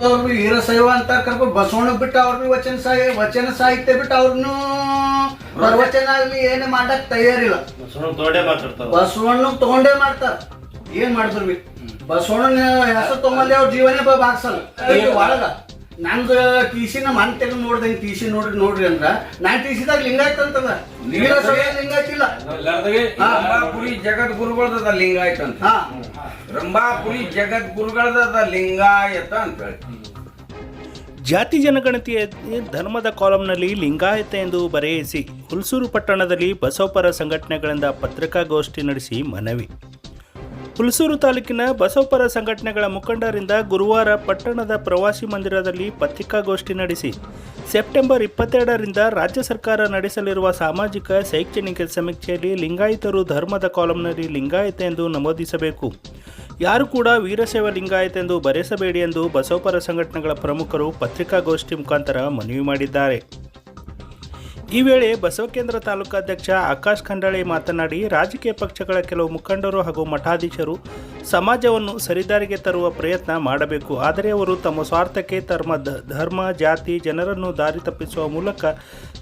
ಅವ್ರು ವೀರಶೈವ ಅಂತ ಕರ್ಕೊಂಡು ಬಸವಣ್ಣ ಬಿಟ್ಟು ಅವ್ರನ್ನ ವಚನ ಸಾಹಿ ವಚನ ಸಾಹಿತ್ಯ ಬಿಟ್ಟು ಅವ್ರನ್ನು ಪ್ರವಚನ ಆಗ್ಲಿ ಏನೇ ಮಾಡಕ್ ತಯಾರಿಲ್ಲ. ಬಸವಣ್ಣ ತಗೊಂಡೇ ಮಾಡ್ತಾರ. ಏನ್ ಮಾಡಿದ್ರು ಬಿ ಬಸವಣ್ಣನ ಹೆಸರು ತಗೊಂಡೇ ಅವ್ರ ಜೀವನೇ ಈಗ ಒಳಗ ನಂದು ನಮ್ಮ ಹಂಟಿಯಾಗ ನೋಡ್ದೆ ಟಿ ಸಿ ನೋಡ್ರಿ ನೋಡ್ರಿ ಅಂದ್ರ ನಾನ್ ಟಿಸಿದಾಗ ಲಿಂಗಾಯತ್ ಅಂತದ. ವೀರಶೈವ ಲಿಂಗಾಯತ್ ಇಲ್ಲ. ರಂಭಾಪುರಿ ಜಗದ್ಗುರುಗಳದ ಲಿಂಗಾಯತ ಅಂತ. ಹಾ. ರಂಭಾಪುರಿ ಜಗದ್ಗುರುಗಳದ ಲಿಂಗಾಯತ ಅಂತ ಹೇಳಿ. ಜಾತಿ ಜನಗಣತಿಯ ಧರ್ಮದ ಕಾಲಂನಲ್ಲಿ ಲಿಂಗಾಯತ ಎಂದು ಬರೆಯಿಸಿ ಹುಲ್ಸೂರು ಪಟ್ಟಣದಲ್ಲಿ ಬಸವಪರ ಸಂಘಟನೆಗಳಿಂದ ಪತ್ರಿಕಾಗೋಷ್ಠಿ ನಡೆಸಿ ಮನವಿ. ಹುಲ್ಸೂರು ತಾಲೂಕಿನ ಬಸವಪರ ಸಂಘಟನೆಗಳ ಮುಖಂಡರಿಂದ ಗುರುವಾರ ಪಟ್ಟಣದ ಪ್ರವಾಸಿ ಮಂದಿರದಲ್ಲಿ ಪತ್ರಿಕಾಗೋಷ್ಠಿ ನಡೆಸಿ, ಸೆಪ್ಟೆಂಬರ್ ಇಪ್ಪತ್ತೆರಡರಿಂದ ರಾಜ್ಯ ಸರ್ಕಾರ ನಡೆಸಲಿರುವ ಸಾಮಾಜಿಕ ಶೈಕ್ಷಣಿಕ ಸಮೀಕ್ಷೆಯಲ್ಲಿ ಲಿಂಗಾಯತರು ಧರ್ಮದ ಕಾಲಂನಲ್ಲಿ ಲಿಂಗಾಯತ ಎಂದು ನಮೂದಿಸಬೇಕು. ಯಾರು ಕೂಡ ವೀರಶೈವ ಲಿಂಗಾಯತ ಎಂದು ಬರೆಸಬೇಡಿ ಎಂದು ಬಸವಪರ ಸಂಘಟನೆಗಳ ಪ್ರಮುಖರು ಪತ್ರಿಕಾಗೋಷ್ಠಿ ಮುಖಾಂತರ ಮನವಿ ಮಾಡಿದ್ದಾರೆ. ಈ ವೇಳೆ ಬಸವಕೇಂದ್ರ ತಾಲೂಕಾಧ್ಯಕ್ಷ ಆಕಾಶ್ ಖಂಡಾಳೆ ಮಾತನಾಡಿ, ರಾಜಕೀಯ ಪಕ್ಷಗಳ ಕೆಲವು ಮುಖಂಡರು ಹಾಗೂ ಮಠಾಧೀಶರು ಸಮಾಜವನ್ನು ಸರಿದಾರಿಗೆ ತರುವ ಪ್ರಯತ್ನ ಮಾಡಬೇಕು. ಆದರೆ ಅವರು ತಮ್ಮ ಸ್ವಾರ್ಥಕ್ಕೆ ತಮ್ಮ ಧರ್ಮ, ಜಾತಿ, ಜನರನ್ನು ದಾರಿ ತಪ್ಪಿಸುವ ಮೂಲಕ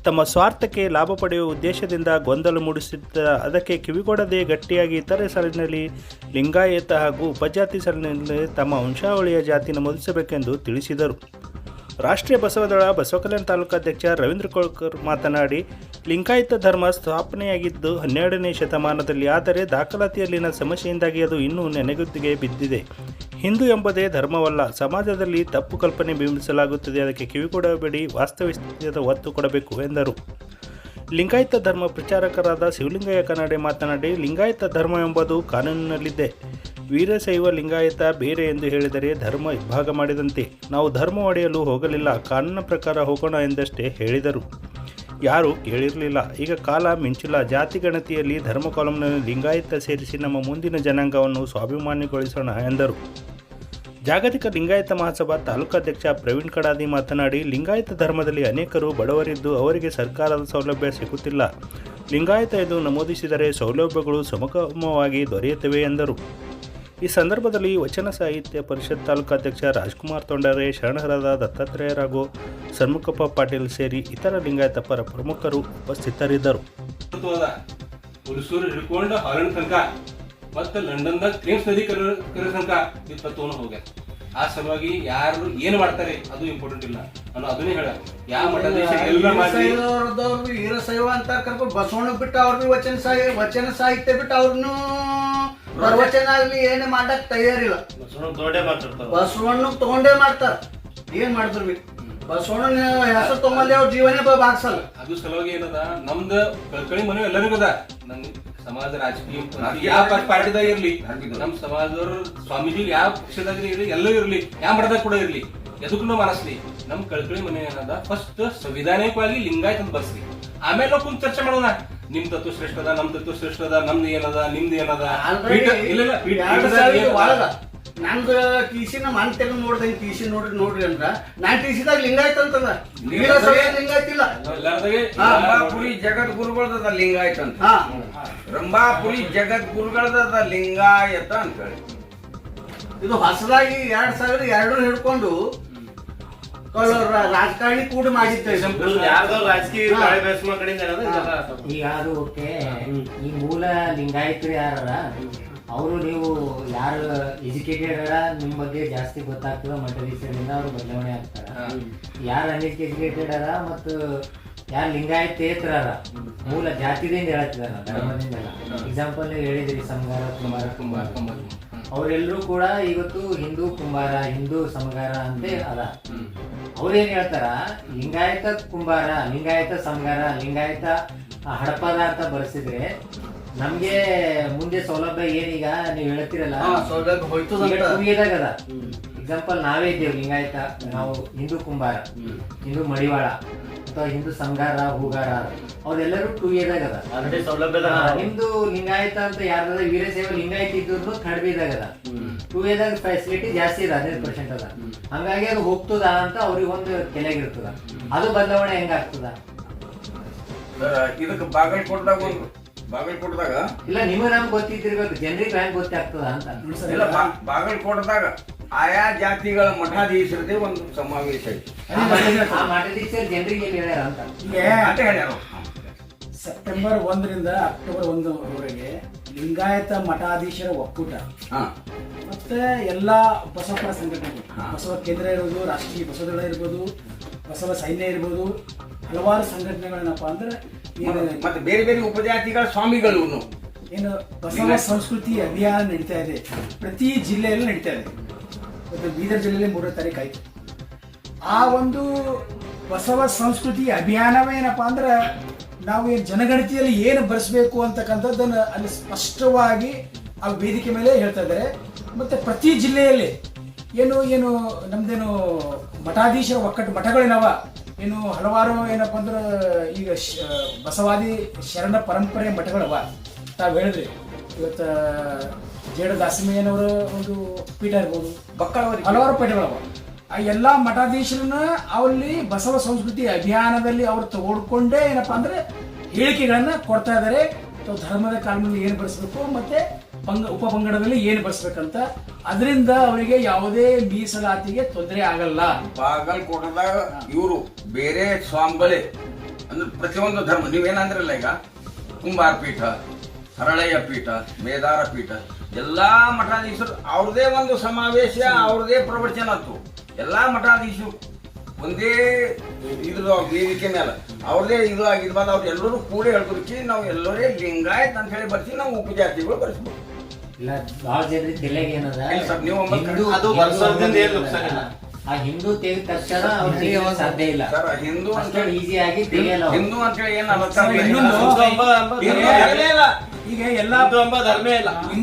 ತಮ್ಮ ಸ್ವಾರ್ಥಕ್ಕೆ ಲಾಭ ಪಡೆಯುವ ಉದ್ದೇಶದಿಂದ ಗೊಂದಲ ಮೂಡಿಸಿದ್ದ ಅದಕ್ಕೆ ಕಿವಿಗೊಡದೆ ಗಟ್ಟಿಯಾಗಿ ಇತರೆ ಸಾಲಿನಲ್ಲಿ ಲಿಂಗಾಯತ ಹಾಗೂ ಉಪಜಾತಿ ಸಾಲಿನಲ್ಲಿ ತಮ್ಮ ವಂಶಾವಳಿಯ ಜಾತಿ ನಮೂದಿಸಬೇಕೆಂದು ತಿಳಿಸಿದರು. ರಾಷ್ಟ್ರೀಯ ಬಸವದಳ ಬಸವಕಲ್ಯಾಣ ತಾಲೂಕಾಧ್ಯಕ್ಷ ರವೀಂದ್ರ ಕೋಳ್ಕರ್ ಮಾತನಾಡಿ, ಲಿಂಗಾಯತ ಧರ್ಮ ಸ್ಥಾಪನೆಯಾಗಿದ್ದು ಹನ್ನೆರಡನೇ ಶತಮಾನದಲ್ಲಿ, ಆದರೆ ದಾಖಲಾತಿಯಲ್ಲಿನ ಸಮಸ್ಯೆಯಿಂದಾಗಿ ಅದು ಇನ್ನೂ ನೆನೆಗುತ್ತಿಗೆ ಬಿದ್ದಿದೆ. ಹಿಂದೂ ಎಂಬುದೇ ಧರ್ಮವಲ್ಲ, ಸಮಾಜದಲ್ಲಿ ತಪ್ಪು ಕಲ್ಪನೆ ಬಿಂಬಿಸಲಾಗುತ್ತದೆ, ಅದಕ್ಕೆ ಕಿವಿಕೊಡಬೇಡಿ ವಾಸ್ತವಿಕದ ಒತ್ತು ಕೊಡಬೇಕು, ಎಂದರು. ಲಿಂಗಾಯತ ಧರ್ಮ ಪ್ರಚಾರಕರಾದ ಶಿವಲಿಂಗಯ್ಯ ಕನ್ನಡೆ ಮಾತನಾಡಿ, ಲಿಂಗಾಯತ ಧರ್ಮ ಎಂಬುದು ಕಾನೂನಿನಲ್ಲಿದೆ. ವೀರಶೈವ ಲಿಂಗಾಯತ ಬೇರೆ ಎಂದು ಹೇಳಿದರೆ ಧರ್ಮ ಇಬ್ಬಾಗ ಮಾಡಿದಂತೆ. ನಾವು ಧರ್ಮ ಒಡೆಯಲು ಹೋಗಲಿಲ್ಲ, ಕಾನೂನು ಪ್ರಕಾರ ಹೋಗೋಣ ಎಂದಷ್ಟೇ ಹೇಳಿದರು. ಯಾರೂ ಕೇಳಿರಲಿಲ್ಲ. ಈಗ ಕಾಲ ಮಿಂಚಿಲ್ಲ. ಜಾತಿ ಗಣತಿಯಲ್ಲಿ ಧರ್ಮ ಕಾಲಂನಲ್ಲಿ ಲಿಂಗಾಯತ ಸೇರಿಸಿ ನಮ್ಮ ಮುಂದಿನ ಜನಾಂಗವನ್ನು ಸ್ವಾಭಿಮಾನಿಗೊಳಿಸೋಣ ಎಂದರು. ಜಾಗತಿಕ ಲಿಂಗಾಯತ ಮಹಾಸಭಾ ತಾಲೂಕಾಧ್ಯಕ್ಷ ಪ್ರವೀಣ್ ಕಡಾದಿ ಮಾತನಾಡಿ, ಲಿಂಗಾಯತ ಧರ್ಮದಲ್ಲಿ ಅನೇಕರು ಬಡವರಿದ್ದು ಅವರಿಗೆ ಸರ್ಕಾರದ ಸೌಲಭ್ಯ ಸಿಗುತ್ತಿಲ್ಲ. ಲಿಂಗಾಯತ ಎಂದು ನಮೂದಿಸಿದರೆ ಸೌಲಭ್ಯಗಳು ಸಮಗಮವಾಗಿ ದೊರೆಯುತ್ತವೆ ಎಂದರು. ಈ ಸಂದರ್ಭದಲ್ಲಿ ವಚನ ಸಾಹಿತ್ಯ ಪರಿಷತ್ ತಾಲೂಕಾಧ್ಯಕ್ಷ ರಾಜ್ಕುಮಾರ್ ತೊಂಡರೆ ಶರಣರಾದ ದತ್ತಾತ್ರೇಯ ಹಾಗೂ ಸನ್ಮುಖಪ್ಪ ಪಾಟೀಲ್ ಸೇರಿ ಇತರ ಲಿಂಗಾಯತ ಪರ ಪ್ರಮುಖರು ಉಪಸ್ಥಿತರಿದ್ದರು. ಮತ್ತು ಲಂಡನ್ದಾಗ ಥೇಮ್ಸ್ ನದಿ ಕರ ಕರ ತನಕ ಈ ತತ್ವವನ್ನು ಹೋಗ್ಯಾರ ಆ ಸಲುವಾಗಿ ಯಾರು ಏನ್ ಮಾಡ್ತಾರೆ ಅದು ಇಂಪಾರ್ಟೆಂಟ್ ಇಲ್ಲ. ನಾನು ಅದನ್ನೇ ಹೇಳ ಯಾವ ಮಠಾಧೀಶ ಎಲ್ಲ ಮಾಡಿ ವೀರಶೈವ ಅಂತ ಕರ್ಕೊಂಡು ಬಸವಣ್ಣ ಬಿಟ್ಟು ಅವ್ರನ್ನ ವಚನ ಸಾಹಿ ವಚನ ಸಾಹಿತ್ಯ ಬಿಟ್ಟು ಅವ್ರನ್ನು ಪ್ರವಚನ ಆಗ್ಲಿ ಏನೇ ಮಾಡಕ್ ತಯಾರಿಲ್ಲ. ಬಸವಣ್ಣ ತಗೊಂಡೇ ಮಾಡ್ತಾರ. ಏನ್ ಮಾಡಿದ್ರು ಬಿ ಬಸವಣ್ಣನ ಹೆಸರು ತಗೊಂಬಲ್ಲಿ ಅವ್ರ ಜೀವನೇ ಬಾಗ್ಸಲ್ಲ ಅದು ಸಲುವಾಗಿ ಏನದ? ನಮ್ದು ಕಳ್ಕಳಿ ಮನೆ ಎಲ್ಲರಿಗೂ ಅದ. ನಂಗೆ ಸಮಾಜ ರಾಜಕೀಯ ಯಾವ ಪಾರ್ಟಿದಾಗ ಇರ್ಲಿ. ನಮ್ ಸಮಾಜದವ್ರು ಸ್ವಾಮೀಜಿ ಯಾವ ಪಕ್ಷದಾಗ ಇರ್ಲಿ ಎಲ್ಲೂ ಇರ್ಲಿ ಯಾವ ಮಠದಾಗ ಕೂಡ ಇರ್ಲಿ ಎದಕ್ಕೂ ಮನಸ್ಲಿ ನಮ್ ಕಳ್ಕಳಿ ಮನೆ ಏನದ? ಫಸ್ಟ್ ಸಂವಿಧಾನಿಕವಾಗಿ ಲಿಂಗಾಯತ್ ಅಂತ ಬರ್ಸ್ಲಿ ಆಮೇಲೆ ನಾವು ಕುಂತ ಚರ್ಚೆ ಮಾಡೋಣ. ನಿಮ್ ತತ್ವ ಶ್ರೇಷ್ಠ ಅದ ನಮ್ ತತ್ವ ಶ್ರೇಷ್ಠ ಅದ ನಮ್ದು ಏನದ ನಿಮ್ದು ಏನದ? ನಂದು ಟಿಸಿನ ಮನ್ ತೆಗೆದು ನೋಡ್ದಂಗೆ ಟಿಸಿ ನೋಡ್ರಿ ನೋಡ್ರಿ ಅಂದ್ರ. ನಾನ್ ಟಿಸಿದಾಗ ಲಿಂಗಾಯತ್ ಅಂತದ. ಲಿಂಗಾಯ್ತ ಲಿಂಗಾಯತ್ ಇಲ್ಲ. ರಂಭಾಪುರಿ ಜಗದ್ಗುರುಗಳದ ಲಿಂಗಾಯತ ಅಂತ. ಹಾ. ರಂಭಾಪುರಿ ಜಗದ್ಗುರುಗಳದ ಲಿಂಗಾಯತ ಅಂತ ಹೇಳಿ. ಇದು ಹೊಸದಾಗಿ ಎರಡ್ ಸಾವಿರ ಎರಡು ಹಿಡ್ಕೊಂಡು ರಾಜಕಾರಣಿ ಕೂಡ ಮಾಡಿದ್ದೆ. ಯಾರ್ದೋ ರಾಜಕೀಯ ಈಗ ಅದು ಓಕೆ. ಈ ಮೂಲ ಲಿಂಗಾಯತರು ಯಾರ ಅವರು ನೀವು ಯಾರು ಎಜುಕೇಟೆಡ್ ಅರ ನಿಮ್ ಬಗ್ಗೆ ಜಾಸ್ತಿ ಗೊತ್ತಾಗ್ತದ ಮಠದೀಶರಿಂದ ಅವ್ರು ಬದಲಾವಣೆ ಆಗ್ತಾರ. ಯಾರು ಅನ್ಎಜುಕೇಟೆಡ್ ಅರ ಮತ್ತು ಯಾರು ಲಿಂಗಾಯತೇತರ ಮೂಲ ಜಾತಿದಿಂದ ಹೇಳತ್ತಿದಾರ ಧರ್ಮದಿಂದ ಎಕ್ಸಾಂಪಲ್ ನೀವು ಹೇಳಿದ್ರಿ ಸಮಗಾರ ಕುಂಬಾರ ಕುಂಬಾರ ಅವರೆಲ್ಲರೂ ಕೂಡ ಇವತ್ತು ಹಿಂದೂ ಕುಂಬಾರ ಹಿಂದೂ ಸಮಗಾರ ಅಂತ ಅದ ಅವ್ರೇನ್ ಹೇಳ್ತಾರ? ಲಿಂಗಾಯತ ಕುಂಬಾರ ಲಿಂಗಾಯತ ಸಂಗಾರ ಲಿಂಗಾಯತ ಆ, ಹಡಪದ ಅಂತ ಬರ್ಸಿದ್ರೆ ನಮ್ಗೆ ಮುಂದೆ ಸೌಲಭ್ಯ ಏನೀಗ ನೀವು ಹೇಳ್ತಿರಲ್ಲ? ಸೌಲಭ್ಯ ಅದ ಎಕ್ಸಾಂಪಲ್ ನಾವೇ ಇದ್ದೇವೆ ಲಿಂಗಾಯತ ನಾವು ಹಿಂದೂ ಕುಂಬಾರ ಹಿಂದೂ ಮಡಿವಾಳ ಅಥವಾ ಹಿಂದೂ ಸಂಗಾರ ಹೂಗಾರ ಅವ್ರೆಲ್ಲರೂ ಟೂ ಇಯರ್ದಾಗ ಅದ ಸೌಲಭ್ಯದ ಹಾ, ನಿಮ್ದು ಲಿಂಗಾಯತ ಅಂತ ಯಾರ್ದಾರ ವೀರಶೈವ ಲಿಂಗಾಯತ ಇದ್ದು ಕಡಿಮೆ ಇದಾಗದ ಅದ ಟೂ ವೇದ ಫೆಸಿಲಿಟಿ ಜಾಸ್ತಿ ಇದೆ ಹದಿನೈದು ಪರ್ಸೆಂಟ್ ಅದ. ಹಂಗಾಗಿ ಅದು ಹೋಗ್ತದ ಅಂತ ಅವ್ರಿಗೆ ಒಂದು ತಲೆಗಿರ್ತದ ಅದು ಬದಲಾವಣೆ ಹೆಂಗಾಗ್ತದ ಸರ್ ಇದಕ್ಕೆ ಬಾಗಲಕೋಟದಾಗ ಒಂದು ಬಾಗಲಕೋಟದಾಗ ಇಲ್ಲ ನಿಮಗೆ ನಮ್ಗೆ ಗೊತ್ತಿದ್ದಿರ್ಬೇಕು ಜನರಿಗೆ ಹೆಂಗ್ ಗೊತ್ತಾಗ್ತದ ಅಂತ. ಇಲ್ಲ ಬಾ- ಬಾಗಲಕೋಟದಾಗ ಆಯಾ ಜಾತಿಗಳ ಮಠಾಧೀಶರದೇ ಒಂದು ಸಮಾವೇಶ ಐತಿ. ಆ ಮಠದೀಶರು ಜನರಿಗೆ ಏನು ಹೇಳ್ಯಾರ ಅಂತ. ಹೇಳ್ಯಾರ ಸೆಪ್ಟೆಂಬರ್ ಒಂದರಿಂದ ಅಕ್ಟೋಬರ್ ಒಂದರವರೆಗೆ ಲಿಂಗಾಯತ ಮಠಾಧೀಶರ ಒಕ್ಕೂಟ. ಮತ್ತೆ ಎಲ್ಲ ಬಸವಪರ ಸಂಘಟನೆಗಳು ಬಸವ ಕೇಂದ್ರ ಇರ್ಬೋದು ರಾಷ್ಟ್ರೀಯ ಬಸವದಳ ಇರ್ಬೋದು ಬಸವ ಸೈನ್ಯ ಇರ್ಬೋದು ಹಲವಾರು ಸಂಘಟನೆಗಳೇನಪ್ಪ ಅಂದ್ರೆ ಮತ್ತೆ ಬೇರೆ ಬೇರೆ ಉಪಜಾತಿಗಳ ಸ್ವಾಮಿಗಳು ಏನು ಬಸವ ಸಂಸ್ಕೃತಿ ಅಭಿಯಾನ ನಡೀತಾ ಇದೆ. ಪ್ರತಿ ಜಿಲ್ಲೆಯಲ್ಲೂ ನಡೀತಾ ಇದೆ. ಮತ್ತೆ ಬೀದರ್ ಜಿಲ್ಲೆಯಲ್ಲಿ ಮೂರನೇ ತಾರೀಕು ಆಯ್ತು. ಆ ಒಂದು ಬಸವ ಸಂಸ್ಕೃತಿ ಅಭಿಯಾನವೇನಪ್ಪ ಅಂದ್ರೆ ನಾವು ಏನು ಜನಗಣತಿಯಲ್ಲಿ ಏನು ಬರೆಸಬೇಕು ಅಂತಕ್ಕಂಥದ್ದನ್ನು ಅಲ್ಲಿ ಸ್ಪಷ್ಟವಾಗಿ ಆ ವೇದಿಕೆ ಮೇಲೆ ಹೇಳ್ತಾ ಇದ್ದಾರೆ. ಮತ್ತು ಪ್ರತಿ ಜಿಲ್ಲೆಯಲ್ಲಿ ಏನು ಏನು ನಮ್ಮದೇನು ಮಠಾಧೀಶರ ಒಕ್ಕಟ್ಟು ಮಠಗಳೇನವ? ಏನು ಹಲವಾರು ಏನಪ್ಪ ಅಂದ್ರೆ ಈಗ ಶ- ಬಸವಾದಿ ಶರಣ ಪರಂಪರೆ ಮಠಗಳವ? ತಾವು ಹೇಳಿದ್ರಿ. ಇವತ್ತು ಜೇಡ ದಾಸಿಮಯ್ಯನವರ ಒಂದು ಪೀಠ ಇರ್ಬೋದು. ಬಕ್ಕಳವರಿಗೆ. ಹಲವಾರು ಪೀಠಗಳವ. ಆ ಎಲ್ಲಾ ಮಠಾಧೀಶರನ್ನ ಅಲ್ಲಿ ಬಸವ ಸಂಸ್ಕೃತಿ ಅಭಿಯಾನದಲ್ಲಿ ಅವ್ರು ತಗೊಡ್ಕೊಂಡೇ ಏನಪ್ಪ ಅಂದ್ರೆ ಹೇಳಿಕೆಗಳನ್ನ ಕೊಡ್ತಾ ಇದ್ದಾರೆ ಧರ್ಮದ ಕಾಲದಲ್ಲಿ ಏನು ಬಳಸಬೇಕು ಮತ್ತೆ ಪಂಗ, ಉಪಪಂಗಡದಲ್ಲಿ ಏನು ಬಳಸ್ಬೇಕಂತ. ಅದರಿಂದ ಅವರಿಗೆ ಯಾವುದೇ ಮೀಸಲಾತಿಗೆ ತೊಂದರೆ ಆಗಲ್ಲ. ಬಾಗಲಕೋಟದಾಗ ಇವರು ಬೇರೆ ಸ್ವಾಂಬಲೆ ಅಂದ್ರೆ ಪ್ರತಿಯೊಂದು ಧರ್ಮ ನೀವೇನಂದ್ರಲ್ಲ ಈಗ? ಕುಂಬಾರ ಪೀಠ, ಹರಳಯ್ಯ ಪೀಠ, ಮೇದಾರ ಪೀಠ, ಎಲ್ಲಾ ಮಠಾಧೀಶರು ಅವ್ರದೇ ಒಂದು ಸಮಾವೇಶ, ಅವ್ರದೇ ಪ್ರವಚನ ಆತು ಎಲ್ಲಾ ಮಠಾಧೀಶರು ಒಂದೇ ಇದ್ರ ವೇದಿಕೆ ಮೇಲೆ ಅವ್ರದೇ ಇದು ಆಗಿರ್ಬಾರ್ದು ಅವ್ರು ಎಲ್ಲರೂ ಕೂಡ ಹೇಳ್ಕೊಡ್ತೀವಿ ನಾವು ಎಲ್ಲರೇ ಲಿಂಗಾಯತ್ ಅಂತ ಹೇಳಿ ಬರ್ತೀವಿ ನಾವು ಉಪಜಾತಿಗಳು ಬರ್ಸ್ಬೋದು ಇಲ್ಲ ಬಹಳ ಜನರಿಗೆ ತಲೆಗೆ ಏನದ ಇಲ್ಲ ಸರ್, ನೀವು ಒಮ್ಮೆ ಹಿಂದೂ ಅದು ಬರ್ಸೋದ್ರಿಂದ ಏನ್ ನುಕ್ಸಾನ ಇಲ್ಲ. ಆ ಹಿಂದೂ ತೆಗೆದ ತಕ್ಷಣ ಅವ್ರಿಗೆ ಸಾಧ್ಯ ಇಲ್ಲ ಸರ್ ಹಿಂದೂ ಅಂತ ಅಷ್ಟೊಂದು ಈಸಿ ಆಗಿ ತೆಗೆಯಲ್ಲ ಅವ್ರು. ಹಿಂದೂ ಅಂತ ಹೇಳಿ ಏನು ಅರ್ಥ ಇನ್ನೊಂದು- ಹಿಂದೂ ಧರ್ಮ ಇಲ್ಲ. ಈಗ ಎಲ್ಲಾ ಹಿಂದೂ ಎಂಬ ಧರ್ಮ ಇಲ್ಲ